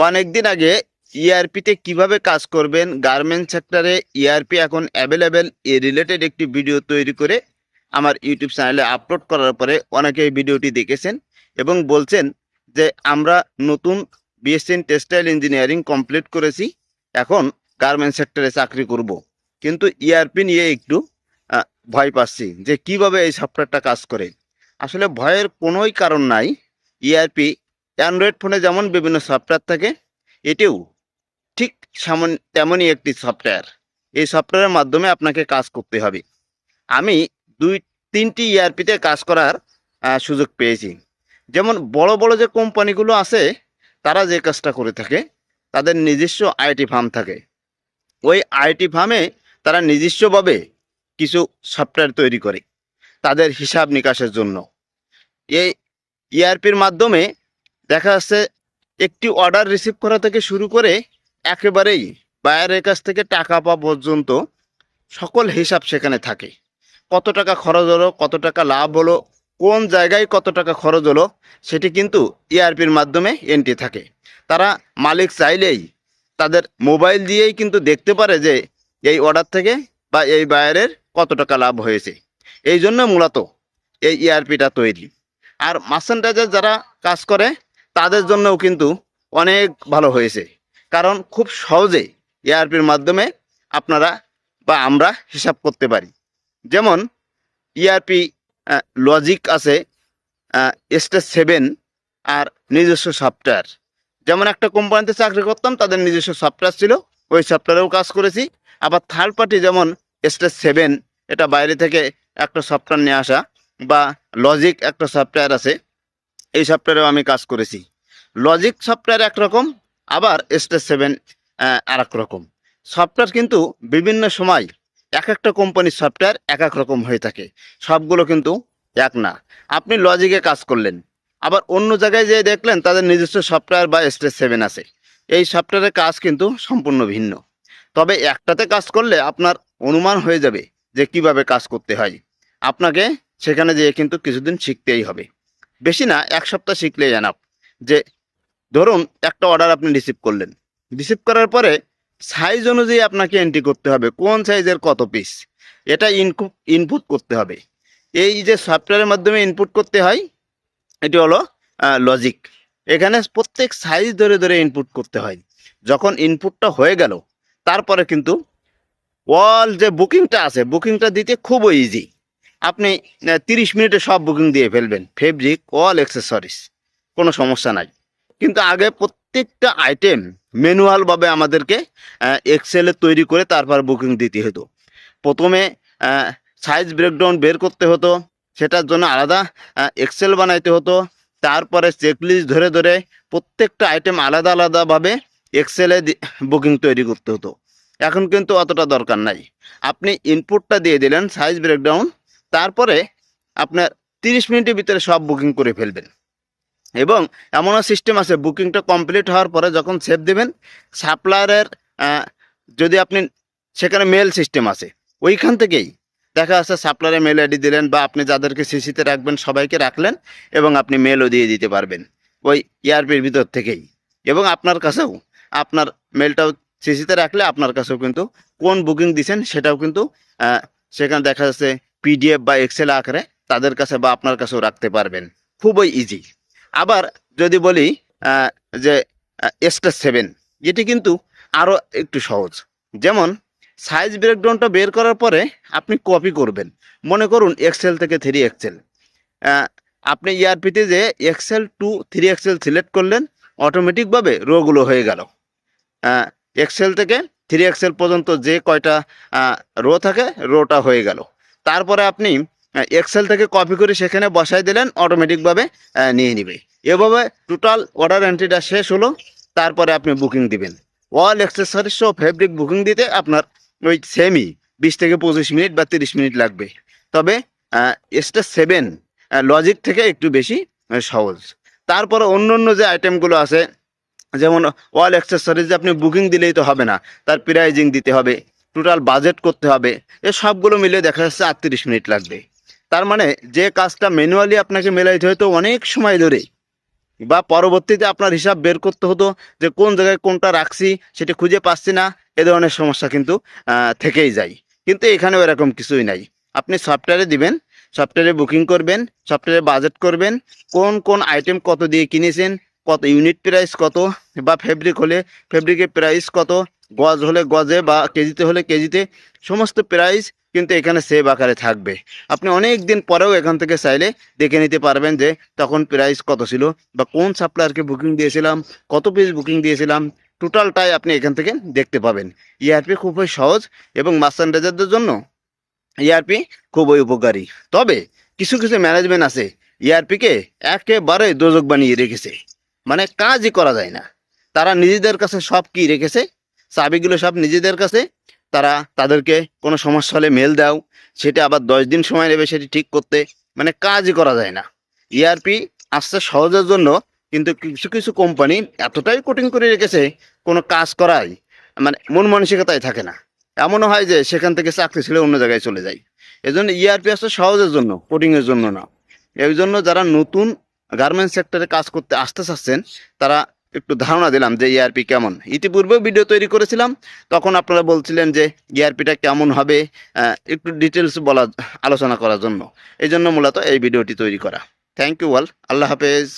অনেক দিন আগে ইআরপিতে কীভাবে কাজ করবেন গার্মেন্ট সেক্টরে ইআরপি এখন অ্যাভেলেবেল এ রিলেটেড একটি ভিডিও তৈরি করে আমার ইউটিউব চ্যানেলে আপলোড করার পরে অনেকে এই ভিডিওটি দেখেছেন এবং বলছেন যে আমরা নতুন বিএসসি টেক্সটাইল ইঞ্জিনিয়ারিং কমপ্লিট করেছি, এখন গার্মেন্ট সেক্টরে চাকরি করব। কিন্তু ইআরপি নিয়ে একটু ভয় পাচ্ছি যে কীভাবে এই সফটওয়্যারটা কাজ করে। আসলে ভয়ের কোনোই কারণ নাই ইআরপি অ্যান্ড্রয়েড ফোনে যেমন বিভিন্ন সফটওয়্যার থাকে, এটিও ঠিক সামন, তেমনই একটি সফটওয়্যার এই সফটওয়্যারের মাধ্যমে আপনাকে কাজ করতে হবে। আমি দুই, তিনটি ইআরপিতে কাজ করার সুযোগ পেয়েছি। যেমন বড় বড় যে কোম্পানিগুলো আছে, তারা যে কাজটা করে থাকে, তাদের নিজস্ব আইটি ফার্ম থাকে। ওই আইটি ফার্মে তারা নিজস্বভাবে কিছু সফটওয়্যার তৈরি করে, তাদের হিসাব নিকাশের জন্য। এই ইআরপির মাধ্যমে দেখা যাচ্ছে একটি অর্ডার রিসিভ করা থেকে শুরু করে একেবারেই বায়ারের কাছ থেকে টাকা পাওয়া পর্যন্ত সকল হিসাব সেখানে থাকে। কত টাকা খরচ হলো, কত টাকা লাভ হলো, কোন জায়গায় কত টাকা খরচ হলো, সেটি কিন্তু ইআরপির মাধ্যমে এন্ট্রি থাকে। তারা মালিক চাইলেই তাদের মোবাইল দিয়েই কিন্তু দেখতে পারে যে এই অর্ডার থেকে বা এই বায়ারের কত টাকা লাভ হয়েছে। এই জন্য মূলত এই ইআরপিটা তৈরি। আর মার্সেন্টাইজার যারা কাজ করে তাদের জন্যও কিন্তু অনেক ভালো হয়েছে। কারণ খুব সহজেই এআরপির মাধ্যমে আপনারা বা আমরা হিসাব করতে পারি। যেমন ইআরপি লজিক আছে স্টেজ সেভেন আর নিজস্ব সফটওয়্যার যেমন একটা কোম্পানিতে চাকরি করতাম, তাদের নিজস্ব সফটওয়্যার ছিল, ওই সফটওয়্যারেও কাজ করেছি। আবার থার্ড পার্টি যেমন স্টেজ সেভেন এটা বাইরে থেকে একটা সফটওয়্যার নিয়ে আসা বা লজিক একটা সফটওয়্যার আছে, এই সফটওয়্যারেও আমি কাজ করেছি। লজিক সফটওয়্যার একরকম আবার স্টেজ সেভেন আর রকম। সফটওয়্যার কিন্তু বিভিন্ন সময় এক একটা কোম্পানির সফটওয়্যার এক এক রকম হয়ে থাকে। সবগুলো কিন্তু এক না। আপনি লজিকে কাজ করলেন, আবার অন্য জায়গায় যেয়ে দেখলেন তাদের নিজস্ব সফটওয়্যার বা স্টেজ সেভেন আছে। এই সফটওয়্যারের কাজ কিন্তু সম্পূর্ণ ভিন্ন। তবে একটাতে কাজ করলে আপনার অনুমান হয়ে যাবে যে কীভাবে কাজ করতে হয়। আপনাকে সেখানে যেয়ে কিন্তু কিছুদিন শিখতেই হবে। বেশি না, এক সপ্তাহ শিখলেই জানাব যে ধরুন, একটা অর্ডার আপনি রিসিভ করলেন। রিসিভ করার পরে সাইজ অনুযায়ী আপনাকে এন্ট্রি করতে হবে, কোন সাইজের কত পিস এটা ইনপুট করতে হবে। এই যে সফটওয়্যারের মাধ্যমে ইনপুট করতে হয়, এটি হলো লজিক এখানে প্রত্যেক সাইজ ধরে ধরে ইনপুট করতে হয়। যখন ইনপুটটা হয়ে গেল, তারপরে কিন্তু অল যে বুকিংটা আছে বুকিংটা দিতে খুবই ইজি আপনি তিরিশ মিনিটে সব বুকিং দিয়ে ফেলবেন। ফেব্রিক অল অ্যাক্সেসরিজ কোনো সমস্যা নাই। কিন্তু আগে প্রত্যেকটা আইটেম ম্যানুয়ালভাবে আমাদেরকে এক্সেলে তৈরি করে তারপর বুকিং দিতে হতো। প্রথমে সাইজ ব্রেকডাউন বের করতে হতো, সেটার জন্য আলাদা এক্সেল বানাইতে হতো। তারপরে চেকলিস্ট ধরে ধরে প্রত্যেকটা আইটেম আলাদা আলাদাভাবে এক্সেলে বুকিং তৈরি করতে হতো। এখন কিন্তু অতটা দরকার নাই। আপনি ইনপুটটা দিয়ে দিলেন সাইজ ব্রেকডাউন তারপরে আপনার তিরিশ মিনিটের ভিতরে সব বুকিং করে ফেলবেন। এবং এমনও সিস্টেম আছে বুকিংটা কমপ্লিট হওয়ার পরে যখন সেভ দেবেন সাপ্লায়ারের যদি আপনি, সেখানে মেল সিস্টেম আছে। ওইখান থেকেই দেখা যাচ্ছে সাপ্লায়ারে মেল আইডি দিলেন বা আপনি যাদেরকে সিসিতে রাখবেন সবাইকে রাখলেন এবং আপনি মেলও দিয়ে দিতে পারবেন ওই ইয়ারপির ভিতর থেকেই। এবং আপনার কাছেও, আপনার মেলটাও সিসিতে রাখলে আপনার কাছেও কিন্তু কোন বুকিং দিছেন সেটাও কিন্তু সেখানে দেখা যাচ্ছে পিডিএফ বা এক্সেল আকারে তাদের কাছে বা আপনার কাছেও রাখতে পারবেন। খুবই ইজি আবার যদি বলি যে এসটা সেভেন এটি কিন্তু আরও একটু সহজ। যেমন সাইজ ব্রেকডাউনটা বের করার পরে আপনি কপি করবেন। মনে করুন এক্সেল থেকে থ্রি এক্সেল আপনি ইয়ারপিতে যে excel two three excel select করলেন অটোমেটিকভাবে রোগুলো হয়ে গেল। এক্সেল থেকে থ্রি এক্সেল পর্যন্ত যে কয়টা রো থাকে রোটা হয়ে গেল। তারপরে আপনি এক্সেল থেকে কপি করে সেখানে বসাই দিলেন অটোমেটিকভাবে নিয়ে নিবে। এভাবে টোটাল অর্ডার এন্ট্রিটা শেষ হলো, তারপরে আপনি বুকিং দিবেন। অল অ্যাক্সেসরিজ সহ ফেব্রিক বুকিং দিতে আপনার ওই সেমই বিশ থেকে পঁচিশ মিনিট বা তিরিশ মিনিট লাগবে। তবে এসটা সেভেন লজিক থেকে একটু বেশি সহজ। তারপরে অন্য অন্য যে আইটেমগুলো আছে, যেমন অল অ্যাক্সেসরিজ আপনি বুকিং দিলেই তো হবে না, তার প্রাইজিং দিতে হবে টোটাল বাজেট করতে হবে, এ সবগুলো মিলে দেখা যাচ্ছে আটত্রিশ মিনিট লাগবে। তার মানে যে কাজটা ম্যানুয়ালি আপনাকে মেলাইতে হয়তো অনেক সময় ধরে, বা পরবর্তীতে আপনার হিসাব বের করতে হতো যে কোন জায়গায় কোনটা রাখছি, সেটা খুঁজে পাচ্ছি না, এ ধরনের সমস্যা কিন্তু থেকেই যায়। কিন্তু এখানেও এরকম কিছুই নাই। আপনি সফটওয়্যারে দিবেন সফটওয়্যারে বুকিং করবেন সফটওয়্যারে বাজেট করবেন, কোন কোন আইটেম কত দিয়ে কিনেছেন, কত ইউনিট প্রাইস কত, বা ফেব্রিক হলে ফেব্রিকের প্রাইস কত, গজ হলে গজে বা কেজিতে হলে কেজিতে, সমস্ত প্রাইস কিন্তু এখানে সেভ আকারে থাকবে। আপনি অনেক দিন পরেও এখান থেকে চাইলে দেখে নিতে পারবেন যে তখন প্রাইস কত ছিল বা কোন সাপ্লায়ারকে বুকিং দিয়েছিলাম, কত পিস বুকিং দিয়েছিলাম। টোটালটাই আপনি এখান থেকে দেখতে পাবেন। ইআরপি খুবই সহজ এবং মার্চেন্ডাইজারদের জন্য ইআরপি খুবই উপকারী। তবে কিছু কিছু ম্যানেজমেন্ট আছে ইআরপিকে একেবারে দোজক বানিয়ে রেখেছে। মানে কাজই করা যায় না। তারা নিজেদের কাছে সব কি রেখেছে? চাবিগুলো সব নিজেদের কাছে। তারা তাদেরকে কোনো সমস্যা হলে মেল দাও। সেটা আবার দশ দিন সময় নেবে সেটি ঠিক করতে। মানে কাজই করা যায় না। ইআরপি আসতে সহজের জন্য, কিন্তু কিছু কিছু কোম্পানি এতটাই কঠিন করে রেখেছে কোনো কাজ করাই। মানে মন মানসিকতায় থাকে না। এমনও হয় যে সেখান থেকে চাকরি ছেড়ে অন্য জায়গায় চলে যায়। এজন্য ইআরপি আসতে সহজের জন্য কোটিংয়ের জন্য না। এই জন্য যারা নতুন গার্মেন্টস সেক্টরে কাজ করতে আসতে চাচ্ছেন, তারা একটু ধারণা দিলাম যে ইআরপি কেমন। ইতিপূর্বে ভিডিও তৈরি করেছিলাম, তখন আপনারা বলছিলেন যে ইআরপিটা কেমন হবে একটু ডিটেলস বলা, আলোচনা করার জন্য। এই জন্য মূলত এই ভিডিওটি তৈরি করা। থ্যাংক ইউ অল আল্লাহ হাফেজ।